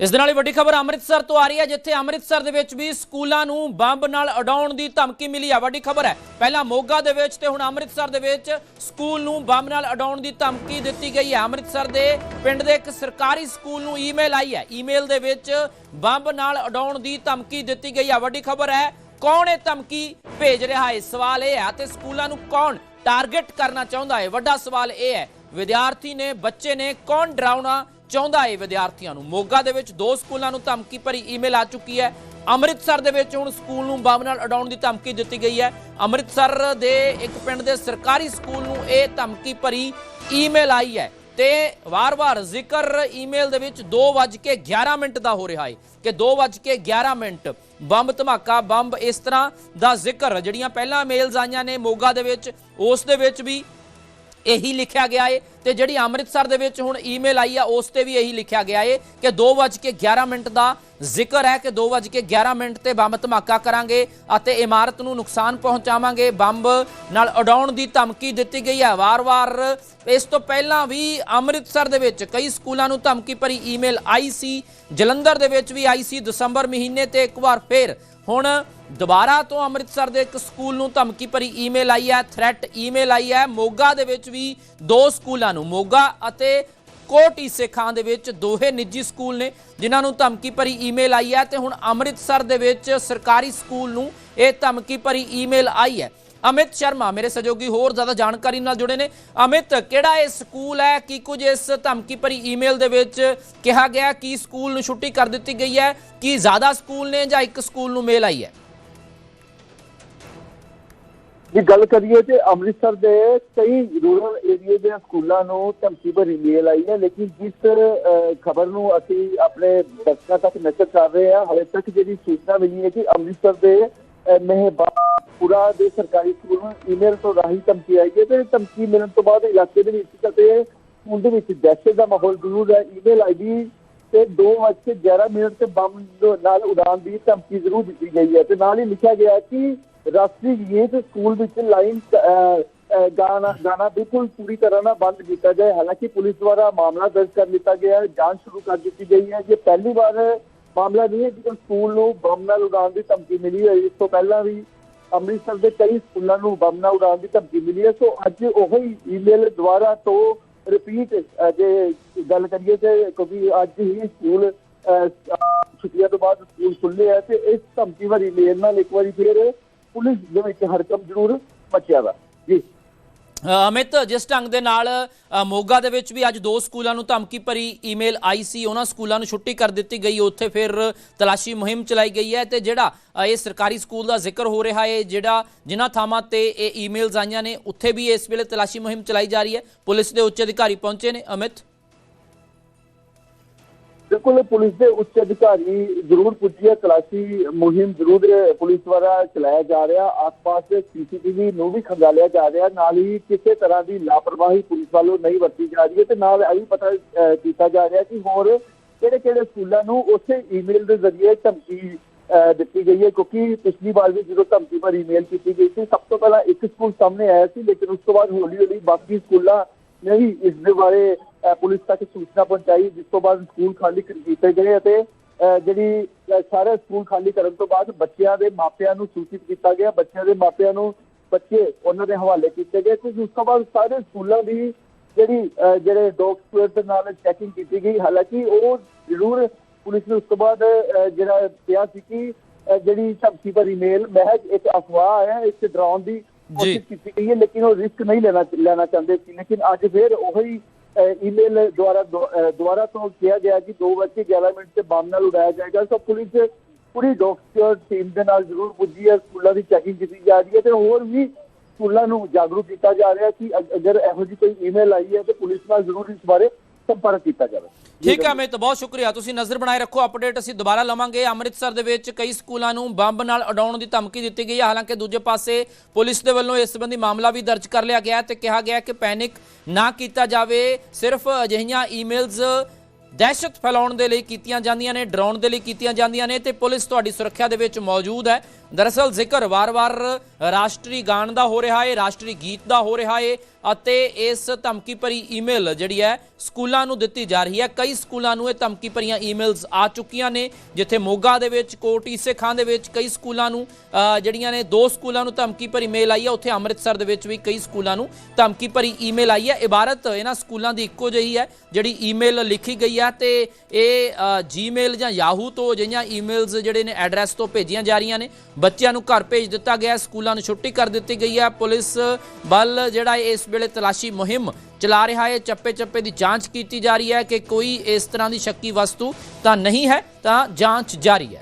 ਇਸ ਦੇ ਨਾਲ ਹੀ ਵੱਡੀ ਖਬਰ ਅੰਮ੍ਰਿਤਸਰ ਤੋਂ ਆ ਰਹੀ ਹੈ, ਜਿੱਥੇ ਅੰਮ੍ਰਿਤਸਰ ਦੇ ਵਿੱਚ ਵੀ ਸਕੂਲਾਂ ਨੂੰ ਬੰਬ ਨਾਲ ਉਡਾਉਣ ਦੀ ਧਮਕੀ ਮਿਲੀ ਹੈ ਵੱਡੀ ਖਬਰ ਹੈ, ਪਹਿਲਾਂ ਮੋਗਾ ਦੇ ਵਿੱਚ ਤੇ ਹੁਣ ਅੰਮ੍ਰਿਤਸਰ ਦੇ ਵਿੱਚ ਸਕੂਲ ਨੂੰ ਬੰਬ ਨਾਲ ਉਡਾਉਣ ਦੀ ਧਮਕੀ ਦਿੱਤੀ ਗਈ ਹੈ। ਅੰਮ੍ਰਿਤਸਰ ਦੇ ਪਿੰਡ ਦੇ ਇੱਕ ਸਰਕਾਰੀ ਸਕੂਲ ਨੂੰ ਈਮੇਲ ਆਈ ਹੈ। ਈਮੇਲ ਦੇ ਵਿੱਚ ਬੰਬ ਨਾਲ ਉਡਾਉਣ ਦੀ ਧਮਕੀ ਦਿੱਤੀ ਗਈ ਹੈ ਵੱਡੀ ਖਬਰ ਹੈ, ਕੌਣ ਇਹ ਧਮਕੀ ਭੇਜ ਰਿਹਾ ਹੈ? ਸਵਾਲ ਇਹ ਹੈ ਤੇ ਸਕੂਲਾਂ ਨੂੰ ਕੌਣ ਟਾਰਗੇਟ ਕਰਨਾ ਚਾਹੁੰਦਾ ਹੈ? ਵੱਡਾ ਸਵਾਲ ਇਹ ਹੈ, ਵਿਦਿਆਰਥੀ ਨੇ, ਬੱਚੇ ਨੇ ਕੌਣ ਡਰਾਉਣਾ ਚਾਹੁੰਦਾ ਹੈ ਵਿਦਿਆਰਥੀਆਂ ਨੂੰ। ਮੋਗਾ ਦੇ ਵਿੱਚ ਦੋ ਸਕੂਲਾਂ ਨੂੰ ਧਮਕੀ ਭਰੀ ਈਮੇਲ ਆ ਚੁੱਕੀ ਹੈ। ਅੰਮ੍ਰਿਤਸਰ ਦੇ ਵਿੱਚ ਹੁਣ ਸਕੂਲ ਨੂੰ ਬੰਬ ਨਾਲ ਉਡਾਉਣ ਦੀ ਧਮਕੀ ਦਿੱਤੀ ਗਈ ਹੈ। ਅੰਮ੍ਰਿਤਸਰ ਦੇ ਇੱਕ ਪਿੰਡ ਦੇ ਸਰਕਾਰੀ ਸਕੂਲ ਨੂੰ ਇਹ ਧਮਕੀ ਭਰੀ ਈਮੇਲ ਆਈ ਹੈ ਤੇ ਵਾਰ-ਵਾਰ ਜ਼ਿਕਰ ਈਮੇਲ ਦੇ ਵਿੱਚ 2:11 ਮਿੰਟ ਦਾ ਹੋ ਰਿਹਾ ਹੈ ਕਿ 2:11 ਮਿੰਟ ਬੰਬ ਧਮਾਕਾ, ਬੰਬ ਇਸ ਤਰ੍ਹਾਂ ਦਾ ਜ਼ਿਕਰ। ਜਿਹੜੀਆਂ ਪਹਿਲਾਂ ਮੇਲਸ ਆਈਆਂ ਨੇ ਮੋਗਾ ਦੇ ਵਿੱਚ, ਉਸ ਦੇ ਵਿੱਚ ਵੀ ਇਹੀ ਲਿਖਿਆ ਗਿਆ ਏ ਤੇ ਜਿਹੜੀ ਅੰਮ੍ਰਿਤਸਰ ਦੇ ਵਿੱਚ ਹੁਣ ਈਮੇਲ ਆਈ ਆ, ਉਸ ਤੇ ਵੀ ਇਹੀ ਲਿਖਿਆ ਗਿਆ ਏ ਕਿ 2:11 ਮਿੰਟ ਦਾ ਜ਼ਿਕਰ ਹੈ ਕਿ 2:11 ਮਿੰਟ ਤੇ ਬੰਬ ਧਮਾਕਾ ਕਰਾਂਗੇ ਅਤੇ ਇਮਾਰਤ ਨੂੰ ਨੁਕਸਾਨ ਪਹੁੰਚਾਵਾਂਗੇ। ਬੰਬ ਨਾਲ ਉਡਾਉਣ ਦੀ ਧਮਕੀ ਦਿੱਤੀ ਗਈ ਹੈ। ਵਾਰ-ਵਾਰ ਇਸ ਤੋਂ ਪਹਿਲਾਂ ਵੀ ਅੰਮ੍ਰਿਤਸਰ ਦੇ ਵਿੱਚ ਕਈ ਸਕੂਲਾਂ ਨੂੰ ਧਮਕੀ ਭਰੀ ਈਮੇਲ ਆਈ ਸੀ। ਜਲੰਧਰ ਦੇ ਵਿੱਚ ਵੀ ਆਈ ਸੀ। ਦਸੰਬਰ ਮਹੀਨੇ ਤੇ ਇੱਕ ਵਾਰ ਫੇਰ ਹੁਣ ਦੁਬਾਰਾ ਤੋਂ ਅੰਮ੍ਰਿਤਸਰ ਦੇ ਇੱਕ ਸਕੂਲ ਨੂੰ ਧਮਕੀ ਭਰੀ ਈਮੇਲ ਆਈ ਹੈ ਥ੍ਰੈਟ ਈਮੇਲ ਆਈ ਹੈ। ਮੋਗਾ ਦੇ ਵਿੱਚ ਵੀ ਦੋ ਸਕੂਲਾਂ ਨੂੰ, ਮੋਗਾ ਅਤੇ ਕੋਟੀ ਸਿੱਖਾਂ ਦੇ ਵਿੱਚ ਦੋਹੇ ਨਿੱਜੀ ਸਕੂਲ ਨੇ ਜਿਨ੍ਹਾਂ ਨੂੰ ਧਮਕੀ ਭਰੀ ਈਮੇਲ ਆਈ ਹੈ ਤੇ ਹੁਣ ਅੰਮ੍ਰਿਤਸਰ ਦੇ ਵਿੱਚ ਸਰਕਾਰੀ ਸਕੂਲ ਨੂੰ ਇਹ ਧਮਕੀ ਭਰੀ ਈਮੇਲ ਆਈ ਹੈ। ਅਮਿਤ ਸ਼ਰਮਾ, ਮੇਰੇ ਸਹਿਯੋਗੀ ਹੋਰ ਜ਼ਿਆਦਾ ਜਾਣਕਾਰੀ ਨਾਲ ਜੁੜੇ ਨੇ। ਅਮਿਤ, ਕਿਹੜਾ ਇਹ ਸਕੂਲ ਹੈ? ਕੀ ਕੁਝ ਇਸ ਧਮਕੀ ਭਰੀ ਈਮੇਲ ਦੇ ਵਿੱਚ ਕਿਹਾ ਗਿਆ ਕਿ ਸਕੂਲ ਨੂੰ ਛੁੱਟੀ ਕਰ ਦਿੱਤੀ ਗਈ ਹੈ? ਕੀ ਜ਼ਿਆਦਾ ਸਕੂਲ ਨੇ ਜਾਂ ਇੱਕ ਸਕੂਲ ਨੂੰ ਮੇਲ ਆਈ ਹੈ? ਜੇ ਗੱਲ ਕਰੀਏ ਤੇ ਅੰਮ੍ਰਿਤਸਰ ਦੇ ਕਈ ਰੂਰਲ ਏਰੀਆ ਦੇ ਸਕੂਲਾਂ ਨੂੰ ਧਮਕੀ ਭਰੀ ਮੇਲ ਆਈ ਹੈ, ਲੇਕਿਨ ਜਿਸ ਖਬਰ ਨੂੰ ਅਸੀਂ ਆਪਣੇ ਦਰਸ਼ਕਾਂ ਤੱਕ ਨਸ਼ਰ ਕਰ ਰਹੇ ਹਾਂ, ਹਾਲੇ ਤੱਕ ਜਿਹੜੀ ਸੂਚਨਾ ਮਿਲੀ ਹੈ ਕਿ ਅੰਮ੍ਰਿਤਸਰ ਦੇ ਮਹਿਬਾਪੁਰਾ ਦੇ ਸਰਕਾਰੀ ਸਕੂਲ ਨੂੰ ਈਮੇਲ ਤੋਂ ਰਾਹੀਂ ਧਮਕੀ ਆਈ ਹੈ ਤੇ ਧਮਕੀ ਮਿਲਣ ਤੋਂ ਬਾਅਦ ਇਲਾਕੇ ਦੇ ਵਿੱਚ ਕਦੇ ਸਕੂਲ ਵਿੱਚ ਦਹਿਸ਼ਤ ਦਾ ਮਾਹੌਲ ਜ਼ਰੂਰ ਹੈ। ਈਮੇਲ ਆਈਡੀ ਤੇ 2:11 ਮਿੰਟ ਤੇ ਬੰਬ ਨਾਲ ਉਡਾਨ ਦੀ ਧਮਕੀ ਜ਼ਰੂਰ ਦਿੱਤੀ ਗਈ ਹੈ ਤੇ ਨਾਲ ਹੀ ਲਿਖਿਆ ਗਿਆ ਕਿ ਰਾਸ਼ਟਰੀ ਗੀਤ ਸਕੂਲ ਵਿੱਚ ਲਾਈਨ ਅਹ, ਗਾਣਾ ਗਾਣਾ ਬਿਲਕੁਲ ਪੂਰੀ ਤਰ੍ਹਾਂ ਨਾਲ ਬੰਦ ਕੀਤਾ ਜਾਏ। ਹਾਲਾਂਕਿ ਪੁਲਿਸ ਦੁਆਰਾ ਮਾਮਲਾ ਦਰਜ ਕਰ ਲਿੱਤਾ ਗਿਆ ਹੈ ਜਾਂਚ ਸ਼ੁਰੂ ਕਰ ਦਿੱਤੀ ਗਈ ਹੈ। ਜੇ ਪਹਿਲੀ ਵਾਰ ਮਾਮਲਾ ਨਹੀਂ ਹੈ ਕਿ ਸਕੂਲ ਨੂੰ ਬੰਬ ਨਾਲ ਉਡਾਉਣ ਦੀ ਧਮਕੀ ਮਿਲੀ ਹੈ ਇਸ ਤੋਂ ਪਹਿਲਾਂ ਵੀ ਅੰਮ੍ਰਿਤਸਰ ਦੇ ਕਈ ਸਕੂਲਾਂ ਨੂੰ ਬੰਬ ਨਾਲ ਉਡਾਉਣ ਦੀ ਧਮਕੀ ਮਿਲੀ ਹੈ। ਸੋ ਅੱਜ ਉਹੀ ਈਮੇਲ ਦੁਆਰਾ ਤੋਂ ਰਿਪੀਟ ਜੇ ਗੱਲ ਕਰੀਏ ਤੇ ਕਿਉਂਕਿ ਅੱਜ ਹੀ ਸਕੂਲ ਛੁੱਟੀਆਂ ਤੋਂ ਬਾਅਦ ਸਕੂਲ ਖੁੱਲੇ ਹੈ ਤੇ ਇਸ ਧਮਕੀ ਭਰੀ ਮੇਲ ਨਾਲ ਇੱਕ ਵਾਰੀ ਫਿਰ ਪੁਲਿਸ ਦੇ ਵਿੱਚ ਹਰਕਮ ਜ਼ਰੂਰ ਮਚਿਆ ਵਾ। ਜੀ। ਅਮਿਤ, ਜਿਸ ਢੰਗ ਦੇ ਨਾਲ ਮੋਗਾ ਦੇ ਵਿੱਚ ਵੀ ਅੱਜ ਦੋ ਸਕੂਲਾਂ ਨੂੰ ਧਮਕੀ ਭਰੀ ਈਮੇਲ ਆਈ ਸੀ, ਉਹਨਾਂ ਸਕੂਲਾਂ ਨੂੰ ਛੁੱਟੀ ਕਰ ਦਿੱਤੀ ਗਈ। ਉੱਥੇ ਫਿਰ ਤਲਾਸ਼ੀ ਮੁਹਿੰਮ ਚਲਾਈ ਗਈ ਹੈ ਤੇ ਜਿਹੜਾ ਇਹ ਸਰਕਾਰੀ ਸਕੂਲ ਦਾ ਜ਼ਿਕਰ ਹੋ ਰਿਹਾ ਹੈ, ਜਿਹੜਾ ਜਿਨ੍ਹਾਂ ਥਾਵਾਂ ਤੇ ਇਹ ਈਮੇਲਸ ਆਈਆਂ ਨੇ, ਉੱਥੇ ਵੀ ਇਸ ਵੇਲੇ ਤਲਾਸ਼ੀ ਮੁਹਿੰਮ ਚਲਾਈ ਜਾ ਰਹੀ ਹੈ। ਪੁਲਿਸ ਦੇ ਉੱਚ ਅਧਿਕਾਰੀ ਪਹੁੰਚੇ ਨੇ। ਅਮਿਤ? ਬਿਲਕੁਲ ਪੁਲਿਸ ਦੇ ਉੱਚ ਅਧਿਕਾਰੀ ਜ਼ਰੂਰ ਪੁੱਜੀਏ ਤਲਾਸ਼ੀ ਮੁਹਿੰਮ ਜ਼ਰੂਰ ਪੁਲਿਸ ਦੁਆਰਾ ਚਲਾਇਆ ਜਾ ਰਿਹਾ ਆਸ-ਪਾਸ ਦੇ ਸੀਸੀਟੀਵੀ ਨੂੰ ਵੀ ਖੰਗਾਲਿਆ ਜਾ ਰਿਹਾ ਨਾਲ ਹੀ ਕਿਸੇ ਤਰ੍ਹਾਂ ਦੀ ਲਾਪਰਵਾਹੀ ਪੁਲਿਸ ਵੱਲੋਂ ਨਹੀਂ ਵਰਤੀ ਜਾ ਰਹੀ ਹੈ ਤੇ ਨਾਲ ਇਹ ਵੀ ਪਤਾ ਕੀਤਾ ਜਾ ਰਿਹਾ ਕਿ ਹੋਰ ਕਿਹੜੇ-ਕਿਹੜੇ ਸਕੂਲਾਂ ਨੂੰ ਉਸੇ ਈਮੇਲ ਦੇ ਜ਼ਰੀਏ ਧਮਕੀ ਅਹ, ਦਿੱਤੀ ਗਈ ਹੈ ਕਿਉਂਕਿ ਪਿਛਲੀ ਵਾਰ ਵੀ ਜਦੋਂ ਧਮਕੀ ਪਰ ਈਮੇਲ ਕੀਤੀ ਗਈ ਸੀ ਸਭ ਤੋਂ ਪਹਿਲਾਂ ਇੱਕ ਸਕੂਲ ਸਾਹਮਣੇ ਆਇਆ ਸੀ ਲੇਕਿਨ ਉਸ ਤੋਂ ਬਾਅਦ ਹੌਲੀ-ਹੌਲੀ ਬਾਕੀ ਸਕੂਲਾਂ ਨੇ ਵੀ ਇਸ ਦੇ ਬਾਰੇ ਪੁਲਿਸ ਤੱਕ ਸੂਚਨਾ ਪਹੁੰਚਾਈ ਜਿਸ ਤੋਂ ਬਾਅਦ ਸਕੂਲ ਖਾਲੀ ਕੀਤੇ ਗਏ ਅਤੇ ਜਿਹੜੀ ਸਾਰੇ ਸਕੂਲ ਖਾਲੀ ਕਰਨ ਤੋਂ ਬਾਅਦ ਬੱਚਿਆਂ ਦੇ ਮਾਪਿਆਂ ਨੂੰ ਸੂਚਿਤ ਕੀਤਾ ਗਿਆ। ਬੱਚਿਆਂ ਦੇ ਮਾਪਿਆਂ ਨੂੰ ਬੱਚੇ ਉਹਨਾਂ ਦੇ ਹਵਾਲੇ ਕੀਤੇ ਗਏ ਤੇ ਉਸ ਤੋਂ ਬਾਅਦ ਸਾਰੇ ਸਕੂਲਾਂ ਦੀ ਜਿਹੜੀ ਜਿਹੜੇ ਡੌਗ ਸਕੁਐਡ ਦੇ ਨਾਲ ਚੈਕਿੰਗ ਕੀਤੀ ਗਈ। ਹਾਲਾਂਕਿ ਉਹ ਜ਼ਰੂਰ ਪੁਲਿਸ ਨੇ ਉਸ ਤੋਂ ਬਾਅਦ ਜਿਹੜਾ ਕਿਹਾ ਸੀ ਕਿ ਜਿਹੜੀ ਧਮਕੀ ਭਰੀ ਮੇਲ ਮਹਿਜ ਇੱਕ ਅਫਵਾਹ ਹੈ ਇੱਕ ਡਰਾਉਣ ਦੀ ਕੋਸ਼ਿਸ਼ ਕੀਤੀ ਗਈ ਹੈ ਲੇਕਿਨ ਉਹ ਰਿਸਕ ਨਹੀਂ ਲੈਣਾ ਲੈਣਾ ਚਾਹੁੰਦੇ ਸੀ। ਲੇਕਿਨ ਅੱਜ ਫਿਰ ਉਹੀ ਈਮੇਲ ਦੁਆਰਾ ਦੁ- ਅਹ, ਦੁਆਰਾ ਤੋਂ ਕਿਹਾ ਗਿਆ ਕਿ 2:11 ਮਿੰਟ ਤੇ ਬੰਬ ਨਾਲ ਉਡਾਇਆ ਜਾਏਗਾ। ਸੋ ਪੁਲਿਸ ਪੂਰੀ ਡਾਕਟਰ ਟੀਮ ਦੇ ਨਾਲ ਜ਼ਰੂਰ ਪੁੱਜੀ ਹੈ। ਸਕੂਲਾਂ ਦੀ ਚੈਕਿੰਗ ਕੀਤੀ ਜਾ ਰਹੀ ਹੈ ਤੇ ਹੋਰ ਵੀ ਸਕੂਲਾਂ ਨੂੰ ਜਾਗਰੂਕ ਕੀਤਾ ਜਾ ਰਿਹਾ ਕਿ ਅਗਰ ਇਹੋ ਜਿਹੀ ਕੋਈ ਈਮੇਲ ਆਈ ਹੈ ਤੇ ਪੁਲਿਸ ਨਾਲ ਜ਼ਰੂਰ ਇਸ ਬਾਰੇ ਸੰਪਰਕ ਕੀਤਾ ਜਾਵੇ। ਠੀਕ ਹੈ ਅਮਿਤ ਬਹੁਤ ਸ਼ੁਕਰੀਆ। ਤੁਸੀਂ ਨਜ਼ਰ ਬਣਾਏ ਰੱਖੋ ਅਪਡੇਟ ਅਸੀਂ ਦੁਬਾਰਾ ਲਵਾਂਗੇ। ਅੰਮ੍ਰਿਤਸਰ ਦੇ ਵਿੱਚ ਕਈ ਸਕੂਲਾਂ ਨੂੰ ਬੰਬ ਨਾਲ ਉਡਾਉਣ ਦੀ ਧਮਕੀ ਦਿੱਤੀ ਗਈ ਹੈ ਹਾਲਾਂਕਿ ਦੂਜੇ ਪਾਸੇ ਪੁਲਿਸ ਦੇ ਵੱਲੋਂ ਇਸ ਸੰਬੰਧੀ ਮਾਮਲਾ ਵੀ ਦਰਜ ਕਰ ਲਿਆ ਗਿਆ ਹੈ ਤੇ ਕਿਹਾ ਗਿਆ ਕਿ ਪੈਨਿਕ ਨਾ ਕੀਤਾ ਜਾਵੇ। ਸਿਰਫ ਅਜਿਹੀਆਂ ਈਮੇਲਸ ਦਹਿਸ਼ਤ ਫੈਲਾਉਣ ਦੇ ਲਈ ਕੀਤੀਆਂ ਜਾਂਦੀਆਂ ਨੇ ਡਰਾਉਣ ਦੇ ਲਈ ਕੀਤੀਆਂ ਜਾਂਦੀਆਂ ਨੇ ਤੇ ਪੁਲਿਸ ਤੁਹਾਡੀ ਸੁਰੱਖਿਆ ਦੇ ਵਿੱਚ ਮੌਜੂਦ ਹੈ। ਦਰਅਸਲ ਜ਼ਿਕਰ ਵਾਰ-ਵਾਰ ਰਾਸ਼ਟਰੀ ਗਾਣ ਦਾ ਹੋ ਰਿਹਾ ਏ, ਰਾਸ਼ਟਰੀ ਗੀਤ ਦਾ ਹੋ ਰਿਹਾ ਏ ਅਤੇ ਇਸ ਧਮਕੀ ਭਰੀ ਈਮੇਲ ਜਿਹੜੀ ਹੈ ਸਕੂਲਾਂ ਨੂੰ ਦਿੱਤੀ ਜਾ ਰਹੀ ਹੈ। ਕਈ ਸਕੂਲਾਂ ਨੂੰ ਇਹ ਧਮਕੀ ਭਰੀਆਂ ਈਮੇਲਸ ਆ ਚੁੱਕੀਆਂ ਨੇ, ਜਿੱਥੇ ਮੋਗਾ ਦੇ ਵਿੱਚ, ਕੋਟੀ ਸਿੱਖਾਂ ਦੇ ਵਿੱਚ ਕਈ ਸਕੂਲਾਂ ਨੂੰ ਜਿਹੜੀਆਂ ਨੇ ਦੋ ਸਕੂਲਾਂ ਨੂੰ ਧਮਕੀ ਭਰੀ ਮੇਲ ਆਈ ਹੈ। ਉੱਥੇ ਅੰਮ੍ਰਿਤਸਰ ਦੇ ਵਿੱਚ ਵੀ ਕਈ ਸਕੂਲਾਂ ਨੂੰ ਧਮਕੀ ਭਰੀ ਈਮੇਲ ਆਈ ਹੈ। ਇਬਾਰਤ ਇਹਨਾਂ ਸਕੂਲਾਂ ਦੀ ਇੱਕੋ ਜਿਹੀ ਹੈ, ਜਿਹੜੀ ਈਮੇਲ ਲਿਖੀ ਗਈ ਹੈ ਤੇ ਇਹ ਜੀਮੇਲ ਜਾਂ ਯਾਹੂ ਤੋਂ ਜਿਹੀਆਂ ਈਮੇਲਸ ਜਿਹੜੇ ਨੇ ਐਡਰੈਸ ਤੋਂ ਭੇਜੀਆਂ ਜਾ ਰਹੀਆਂ ਨੇ। ਬੱਚਿਆਂ ਨੂੰ ਘਰ ਭੇਜ ਦਿੱਤਾ ਗਿਆ, ਸਕੂਲਾਂ ਨੂੰ ਛੁੱਟੀ ਕਰ ਦਿੱਤੀ ਗਈ ਹੈ। ਪੁਲਿਸ ਬਲ ਜਿਹੜਾ ਹੈ ਇਸ ਵੇਲੇ ਤਲਾਸ਼ੀ ਮੁਹਿੰਮ ਚਲਾ ਰਿਹਾ ਹੈ ਚੱਪੇ ਚੱਪੇ ਦੀ ਜਾਂਚ ਕੀਤੀ ਜਾ ਰਹੀ ਹੈ ਕਿ ਕੋਈ ਇਸ ਤਰ੍ਹਾਂ ਦੀ ਸ਼ੱਕੀ ਵਸਤੂ ਤਾਂ ਨਹੀਂ ਹੈ, ਤਾਂ ਜਾਂਚ ਜਾਰੀ ਹੈ।